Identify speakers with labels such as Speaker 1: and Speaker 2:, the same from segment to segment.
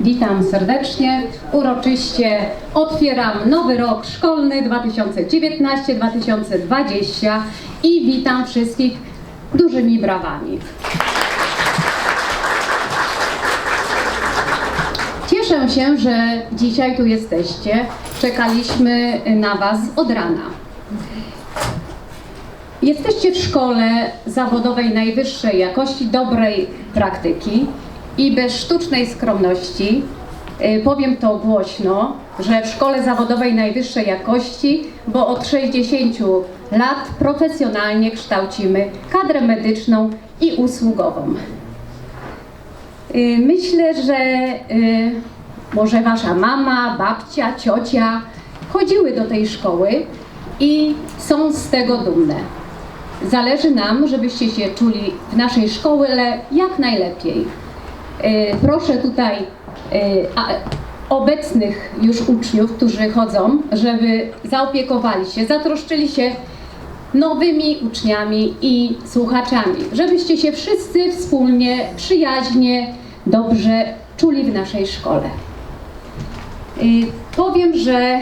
Speaker 1: Witam serdecznie. Uroczyście otwieram nowy rok szkolny 2019-2020 i witam wszystkich dużymi brawami. Cieszę się, że dzisiaj tu jesteście. Czekaliśmy na Was od rana. Jesteście w szkole zawodowej najwyższej jakości, dobrej praktyki i bez sztucznej skromności y, powiem to głośno, że w szkole zawodowej najwyższej jakości, bo od 60 lat profesjonalnie kształcimy kadrę medyczną i usługową. Y, Myślę, że y, może wasza mama, babcia, ciocia chodziły do tej szkoły i są z tego dumne. Zależy nam, żebyście się czuli w naszej szkole jak najlepiej. Y, Proszę tutaj a- obecnych już uczniów, którzy chodzą, żeby zaopiekowali się, zatroszczyli się nowymi uczniami i słuchaczami, żebyście się wszyscy wspólnie, przyjaźnie, dobrze czuli w naszej szkole. Y, Powiem, że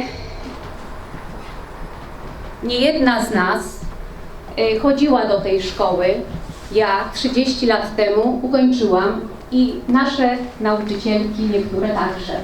Speaker 1: nie jedna z nas chodziła do tej szkoły. Ja 30 lat temu ukończyłam i nasze nauczycielki, niektóre także.